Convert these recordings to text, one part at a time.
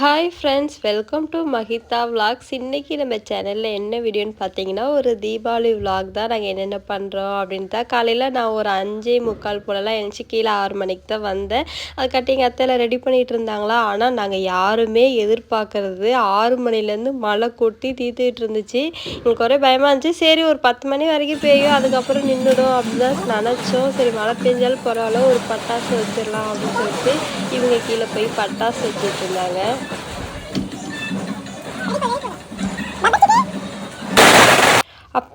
Hi friends welcome to Mahitha vlogs இன்றைக்கி நம்ம சேனலில் என்ன வீடியோன்னு பார்த்தீங்கன்னா ஒரு தீபாவளி விலாக் தான் நாங்கள் என்னென்ன பண்ணுறோம் அப்படின்னு தான். காலையில் நான் ஒரு அஞ்சே முக்கால் போலலாம் எழுந்துச்சி கீழே ஆறு மணிக்கு தான் வந்தேன். அதுக்காட்டி எங்கள் அத்தையில் ரெடி பண்ணிகிட்டு இருந்தாங்களா? ஆனால் நாங்கள் யாருமே எதிர்பார்க்கறது ஆறு மணிலேருந்து மழை கொட்டி தீர்த்துக்கிட்டு இருந்துச்சு. எங்களுக்கு ஒரே பயமாக இருந்துச்சு. சரி ஒரு பத்து மணி வரைக்கும் பெய்யும் அதுக்கப்புறம் நின்றுடும் அப்படின்னு தான் நினச்சோம். சரி மழை பெஞ்சாலும் பரவாயில்ல ஒரு பட்டாசு வச்சிடலாம் அப்படின்னு சொல்லிட்டு இவங்க கீழே போய் பட்டாசு வச்சுட்டு இருந்தாங்க.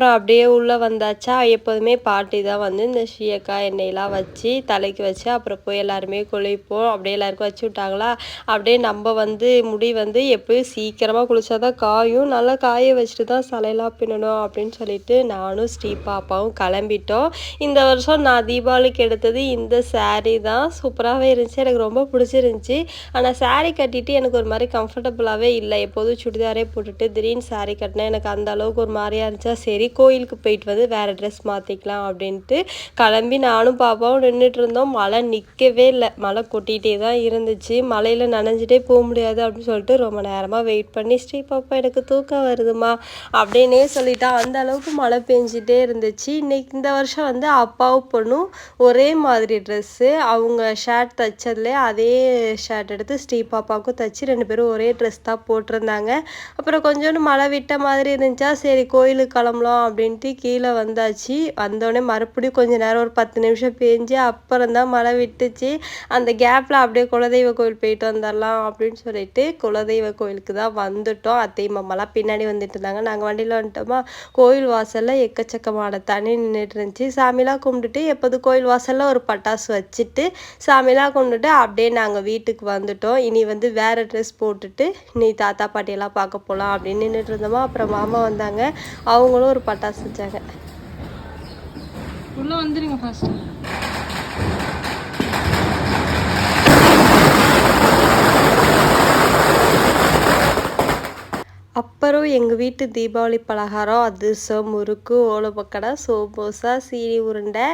அப்புறம் அப்படியே உள்ளே வந்தாச்சா? எப்போதுமே பாட்டி தான் வந்து இந்த ஷீயக்காய் எண்ணெயெலாம் வச்சு தலைக்கு வச்சு அப்புறம் போய் எல்லாருமே குளிப்போம். அப்படியே எல்லாருக்கும் வச்சு விட்டாங்களா? அப்படியே நம்ம வந்து முடி வந்து எப்போயும் சீக்கிரமாக குளிச்சா தான் காயும். நல்லா காய வச்சுட்டு தான் சலையெல்லாம் பின்னணும் அப்படின்னு சொல்லிட்டு நானும் ஸ்ரீ பாப்பாவும் கிளம்பிட்டோம். இந்த வருஷம் நான் தீபாவளிக்கு எடுத்தது இந்த சாரீ தான். சூப்பராகவே இருந்துச்சு. எனக்கு ரொம்ப பிடிச்சிருந்துச்சி. ஆனால் சாரீ கட்டிட்டு எனக்கு ஒரு மாதிரி கம்ஃபர்டபுளாகவே இல்லை. எப்போதும் சுடிதாரே போட்டுட்டு திடீர்னு சாரீ கட்டினேன் எனக்கு அந்த அளவுக்கு ஒரு மாதிரியாக இருந்துச்சா? சரி கோயிலுக்கு போயிட்டு வந்து வேறு ட்ரெஸ் மாற்றிக்கலாம் அப்படின்ட்டு கிளம்பி நானும் பாப்பாவும் நின்றுட்டு இருந்தோம். மழை நிற்கவே இல்லை. மழை கொட்டிகிட்டே தான் இருந்துச்சு. மழையில் நனைஞ்சிட்டே போக முடியாது அப்படின்னு சொல்லிட்டு ரொம்ப நேரமாக வெயிட் பண்ணி ஸ்ரீ பாப்பா எனக்கு தூக்கம் வருதுமா அப்படின்னே சொல்லிட்டா. அந்த அளவுக்கு மழை பெஞ்சிட்டே இருந்துச்சு. இன்னைக்கு இந்த வருஷம் வந்து அப்பாவும் பொண்ணும் ஒரே மாதிரி ட்ரெஸ்ஸு அவங்க ஷர்ட் தைச்சதுலே அதே ஷர்ட் எடுத்து ஸ்ரீ பாப்பாவுக்கும் தைச்சி ரெண்டு பேரும் ஒரே ட்ரெஸ் தான் போட்டிருந்தாங்க. அப்புறம் கொஞ்சோண்டு மழை விட்ட மாதிரி இருந்துச்சா. சரி கோயிலுக்கு கிளம்பலாம். அப்படின்ட்டு கீழே வந்தாச்சு. வந்தோடனே மறுபடியும் கொஞ்சம் நேரம் ஒரு பத்து நிமிஷம் பேஞ்சு அப்புறம் தான் மழை விட்டுச்சு. அந்த கேப்பில் அப்படியே குலதெய்வ கோயில் போயிட்டு வந்துடலாம் அப்படின்னு சொல்லிட்டு குலதெய்வ கோயிலுக்கு தான் வந்துட்டோம். அத்தை மாமாலாம் பின்னாடி வந்துட்டு இருந்தாங்க. நாங்கள் வண்டியில் வந்துட்டோமா? கோயில் வாசலில் எக்கச்சக்கமான தண்ணி நின்றுட்டு இருந்துச்சு. சாமிலாம் கும்பிட்டுட்டு எப்போது கோயில் வாசலில் ஒரு பட்டாசு வச்சுட்டு சாமிலாம் கும்பிட்டுட்டு அப்படியே நாங்கள் வீட்டுக்கு வந்துட்டோம். இனி வந்து வேறு ட்ரெஸ் போட்டுட்டு இனி தாத்தா பாட்டியெல்லாம் பார்க்க போகலாம் அப்படின்னு நின்றுட்டு இருந்தோமா? அப்புறம் மாமா வந்தாங்க. அவங்களும் ஒரு பட்டாசு வச்சாங்க உள்ள வந்துருங்க ஃபர்ஸ்ட் அப்புறம் எங்கள் வீட்டு தீபாவளி பலகாரம் அதிர்சம் முறுக்கு ஓலப்பக்கடை சோபோசா சீனி உருண்டை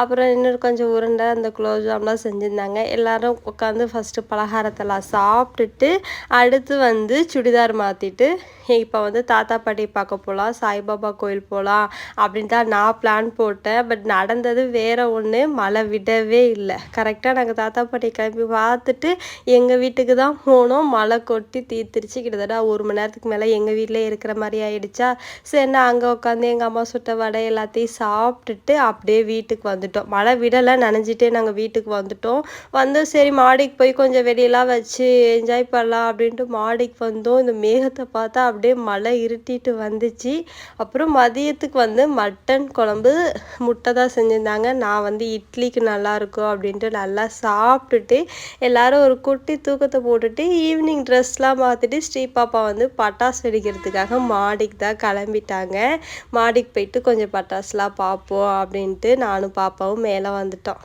அப்புறம் இன்னொரு கொஞ்சம் உருண்டை அந்த குலோப்ஜாம்லாம் செஞ்சுருந்தாங்க. எல்லோரும் உட்காந்து ஃபஸ்ட்டு பலகாரத்தெல்லாம் சாப்பிட்டுட்டு அடுத்து வந்து சுடிதார் மாற்றிட்டு இப்போ வந்து தாத்தா பாட்டி பார்க்க போகலாம் சாய்பாபா கோயில் போகலாம் அப்படின்னு தான் நான் பிளான் போட்டேன். பட் நடந்தது வேறு ஒன்று மழை விடவே இல்லை. கரெக்டாக நாங்கள் தாத்தா பாட்டி கிளம்பி பார்த்துட்டு எங்கள் வீட்டுக்கு தான் போனோம். மழை கொட்டி தீர்த்திருச்சு கிட்டத்தட்ட ஒரு மணி நேரத்துக்கு மேலே எங்கள் வீட்டிலே இருக்கிற மாதிரி ஆயிடுச்சா? சரி நான் அங்கே உட்காந்து எங்கள் அம்மா சுட்ட வடை எல்லாத்தையும் சாப்பிட்டுட்டு அப்படியே வீட்டுக்கு வந்துட்டோம். மழை விடலை நனைஞ்சிட்டே நாங்கள் வீட்டுக்கு வந்துட்டோம். வந்து சரி மாடிக்கு போய் கொஞ்சம் வெளியெல்லாம் வச்சு என்ஜாய் பண்ணலாம் அப்படின்ட்டு மாடிக்கு வந்தோம். இந்த மேகத்தை பார்த்தா அப்படியே மழை இருட்டிட்டு வந்துச்சு. அப்புறம் மதியத்துக்கு வந்து மட்டன் குழம்பு முட்டை தான் செஞ்சுருந்தாங்க. நான் வந்து இட்லிக்கு நல்லா இருக்கும் அப்படின்ட்டு நல்லா சாப்பிட்டுட்டு எல்லாரும் ஒரு குட்டி தூக்கத்தை போட்டுட்டு ஈவினிங் ட்ரெஸ்லாம் பார்த்துட்டு ஸ்ரீ பாப்பா வந்து பட்டாசு அடிக்கிறதுக்காக மாடிக்கு தான் கிளம்பிட்டாங்க. மாடிக்கு போயிட்டு கொஞ்சம் பட்டாசுலாம் பார்ப்போம் அப்படின்ட்டு நானும் பாப்பாவும் மேலே வந்துட்டோம்.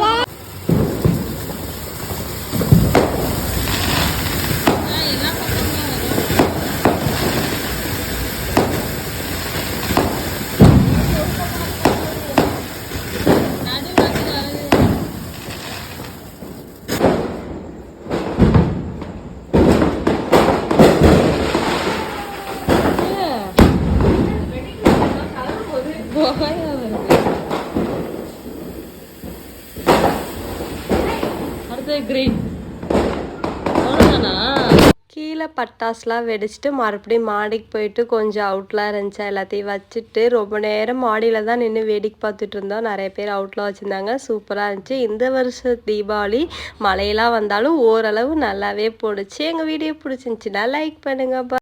அடுத்தது கிரீன் அவ்வளோதானா கீழே பட்டாசுலாம் வெடிச்சிட்டு மறுபடியும் மாடிக்கு போயிட்டு கொஞ்சம் அவுட்லாம் இருந்துச்சா எல்லாத்தையும் வச்சுட்டு ரொம்ப நேரம் மாடியில் தான் நின்று வேடிக்கை பார்த்துட்டு இருந்தோம். நிறைய பேர் அவுட்லாம் வச்சுருந்தாங்க. சூப்பராக இருந்துச்சு. இந்த வருஷம் தீபாவளி மழையெல்லாம் வந்தாலும் ஓரளவு நல்லாவே போடுச்சு எங்கள் வீடியோ பிடிச்சிருந்துச்சின்னா லைக் பண்ணுங்கப்பா